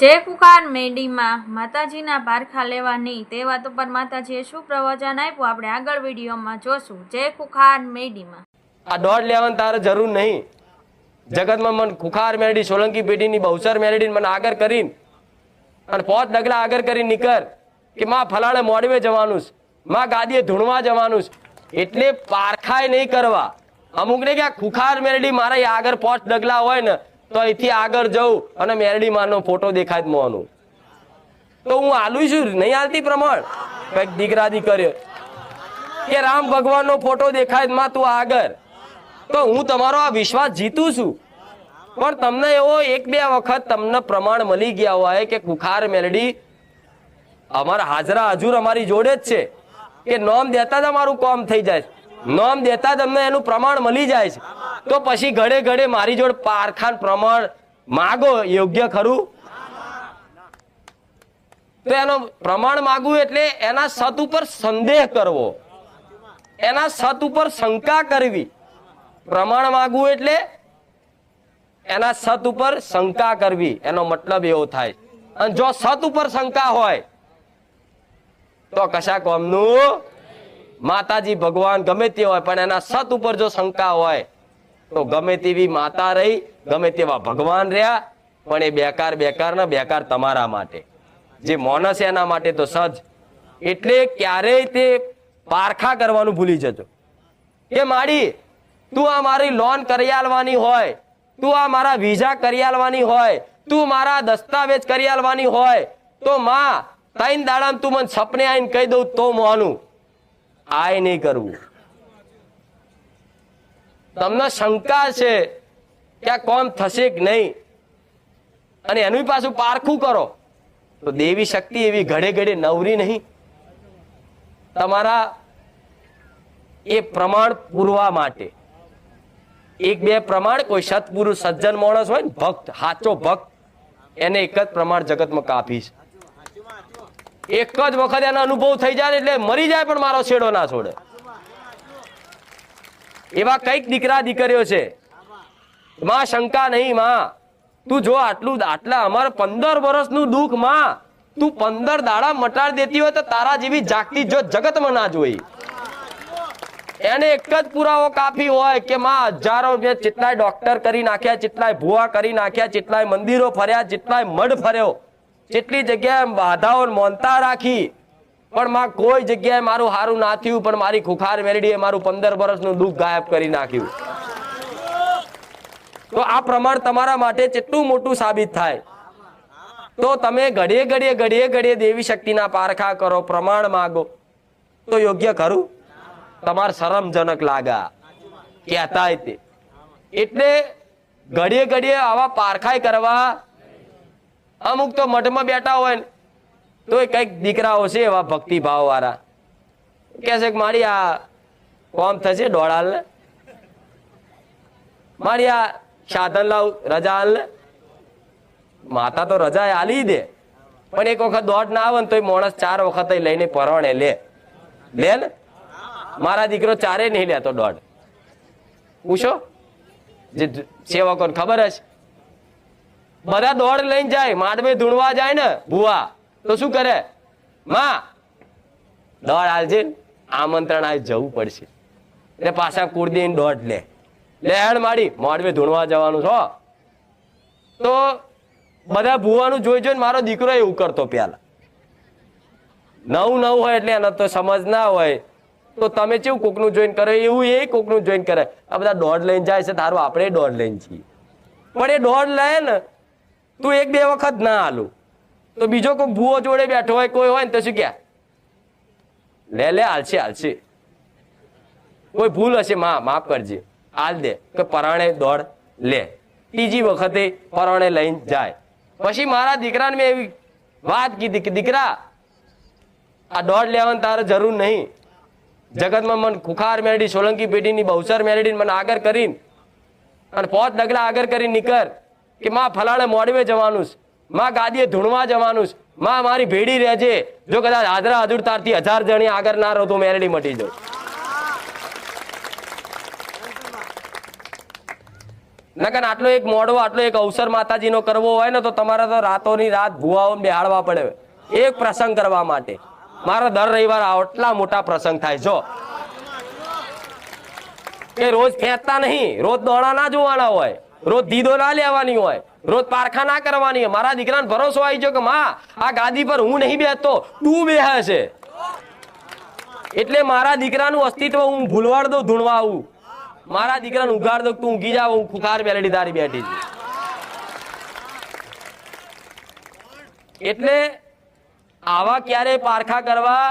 જય કુખાર મેડીમાં માતાજીના પારખા લેવા નહીં. તે વાત ઉપર માતાજીએ શું પ્રવચન આપ્યું? આપણે આગળ વિડીયોમાં જોશું. જય કુખાર મેડીમાં. આ દોઢ લેવાની તારે જરૂર નહીં. જગતમાં મન ખુખાર મેરડી સોલંકી પેઢીની, બહુસર મેળડી મને આગળ કરીને અને પોત ડગલા આગળ કરી નીકળ કે માં ફલાણે મોડવે જવાનું છે, માં ગાદીએ ધૂણવા જવાનું છે. એટલે પારખાય નહીં કરવા. અમુકને કે આ ખુખાર મેરડી મારા આગળ પોત ડગલા હોય ને તો અહીંથી આગળ જવું અને મેરડી માનો ફોટો દેખાય મોનું તો હું આલું છું, નહીં હાલતી પ્રમાણ? કંઈક દીકરા દીકરીઓ કે રામ ભગવાનનો ફોટો દેખાયમાં તું આગળ. તો હું તમારો આ વિશ્વાસ જીતું છું. પણ તમને એવો એક બે વખત તમને પ્રમાણ મળી ગયા હોય કે કુખાર મેલડી અમારા હાજરા હજુર અમારી જોડે જ છે. કે નોમ દેતા જ અમારું કોમ થઈ જાય. નોમ દેતા તમને એનું પ્રમાણ મળી જાય છે. તો પછી ઘડે ઘડે મારી જોડે પારખાન પ્રમાણ માગો, યોગ્ય ખરું? તો એનો પ્રમાણ માગવું એટલે એના સત ઉપર સંદેહ કરવો. એના સત ઉપર શંકા કરવી. પ્રમાણ માગવું એટલે એના સત ઉપર શંકા કરવી. એનો મતલબ એવો થાય. અને જો સત ઉપર શંકા હોય, તો કશા કોમનું? માતાજી ભગવાન ગમે તે હોય, પણ એના સત ઉપર જો શંકા હોય, તો ગમે તેવી માતા રહી, ગમે તેવા ભગવાન રહ્યા, પણ એ બેકાર બેકાર ને, બેકાર તમારા માટે. જે મોનસ એના માટે તો સજ એટલે ક્યારેય તે પારખા કરવાનું ભૂલી જજો. કે માડી, તું આ મારી લોન કરી આલવાની હોય, તું આ મારા વિઝા કરી આલવાની હોય, તું મારા દસ્તાવેજ કરી આલવાની હોય, તો માં તૈન દાડામ તું મને સપને આવીને કહી દઉં તો મોનું. આય નહીં કરવું. તમને શંકા છે કે આ કોમ થશે કે નહીં? અને એનું પાછું પારખું કરો. તો દેવી શક્તિ એવી ઘડે ઘડે નવરી નહીં. તમારા એ પ્રમાણ પૂરવા માટે. એક બે પ્રમાણ, કોઈ સત્પુરુષ, સજ્જન માણસ હોય ને, ભક્ત, સાચો ભક્ત, એને એક જ પ્રમાણ જગતમાં કાપીશ. એક જ વખત એનો અનુભવ થઈ જાય એટલે મરી જાય પણ મારો છેડો ના છોડે. એવા કંઈક દીકરા દીકરીઓ છે. માં શંકા નહીં, માં. તું જો આટલું આટલા અમારે પંદર વર્ષનું દુઃખ, માં. તું પંદર દાડા મટાડ દેતી હોય તો તારા જેવી જાગતી જો જગતમાં ના જોઈ. એને એક જ પુરાવો કાફી હોય કે, માં, હજારો જેટલાય ડોક્ટર કરી નાખ્યા જેટલાય ભુવા કરી નાખ્યા જેટલાય મંદિરો ફર્યા જેટલાય મઢ ફર્યો. જેટલી જગ્યાએ બાધાઓ મોનતા રાખી, પણ માં કોઈ જગ્યાએ મારું હારું ના થયું, પણ મારી ખુખાર મેરડીએ મારું પંદર વર્ષનું દુઃખ ગાયબ કરી નાખ્યું. તો આ પ્રમાણ તમારા માટે કેટલું મોટું સાબિત થાય? તો તમે ઘડીએ ઘડીએ ઘડીએ ઘડીએ દેવી શક્તિના પારખા કરો, પ્રમાણ માગો. તો યોગ્ય ખરું? તમારે શરમજનક લાગા. કહેતા એટલે ઘડીએ ઘડીએ આવા પારખાઈ કરવા અમુક તો મઠમાં બેઠા હોય ને તો કંઈક દીકરાઓ છે એવા ભક્તિ ભાવ વાળા કે છે મારી આ કોમ થશે દોડાલ ને મારી આ સાધન લાવ રજા હાલ ને માતા તો રજા આલી દે, પણ એક વખત દોડ ના આવે ને તો માણસ ચાર વખત લઈને પરણે લે. લે ને? મારા દીકરો ચારે નહીં લેતો દોડ પૂછો? જે સેવકોને ખબર હશે બધા દોડ લઈને જાય માંડવે ધૂણવા જાય ને, ભુવા. તો શું કરે? માં, દોડ હાલજે, આમંત્રણ આ જવું પડશે. એટલે પાછા કુળદીને દોડ લે. લેહણ માડી માંડવે ધૂણવા જવાનું છો. તો બધા ભુવાનું જોઈ જોઈને મારો દીકરો એવું કરતો પેલા નવું નવું હોય એટલે એને તો સમજ ના હોય. તો તમે કેવું કોકનું જોઈન કરે? એવું એ કોકનું જોઈન કરે. આ બધા દોડ લઈને જાય છે, તારું આપણે દોડ લઈને છીએ. પણ એ દોડ લે ને તું એક બે વખત ના હાલું. તો બીજો કોઈ ભૂવો જોડે બેઠો હોય, કોઈ હોય ને તો શું કે? લે લે, હાલશે હાલશે. કોઈ ભૂલ હશે, માં, માફ કરજે. હાલ દે, કે પરાણે દોડ લે. ત્રીજી વખતે પરાણે લઈને જાય. પછી મારા દીકરાને મેં એવી વાત કીધી કે, દીકરા, આ દોડ લેવાની તારે જરૂર નહીં. જગતમાં મને ખુખાર મેરડી, સોલંકી પેઢીની બહુસર મેરડી મને આગળ કરીને અને પોત ડગલા આગળ કરી નીકળ. કે માં ફલાણે મોડવે જવાનું છે. માં ગાદીએ ધૂણવા જવાનું છે. માં મારી ભેડી રહેજે. જો કદાચ આદરા હજુર તારથી હજાર જણી આગળ ના રહો તો મેરડી મટી જાઉં નકર આટલો એક મોડવો, આટલો એક અવસર માતાજીનો કરવો હોય ને તો તમારે તો રાતોની રાત ભૂવાઓ બેહાડવા પડે. એક પ્રસંગ કરવા માટે. મારો દર રવિવાર આટલા મોટા પ્રસંગ થાય. જો. કે રોજ ખેંચતા નહીં. રોજ દોડા ના જોવાના હોય. રોજ દીદો ના લેવાની હોય, રોજ પારખા ના કરવાની હોય. મારા દીકરાને ભરોસો આવી ગયો કે માં, આ ગાદી પર હું નહીં બેસતો, તું બેહે છે એટલે મારા દીકરાનું અસ્તિત્વ હું ભૂલવાડ દઉં, ધૂણવા આવું. મારા દીકરાને ઉઘાડ દઉં તું ઊંઘી જાવ, હું ખુખાર બેલડી તારી બેઠી છું. એટલે આવા ક્યારે પારખા કરવા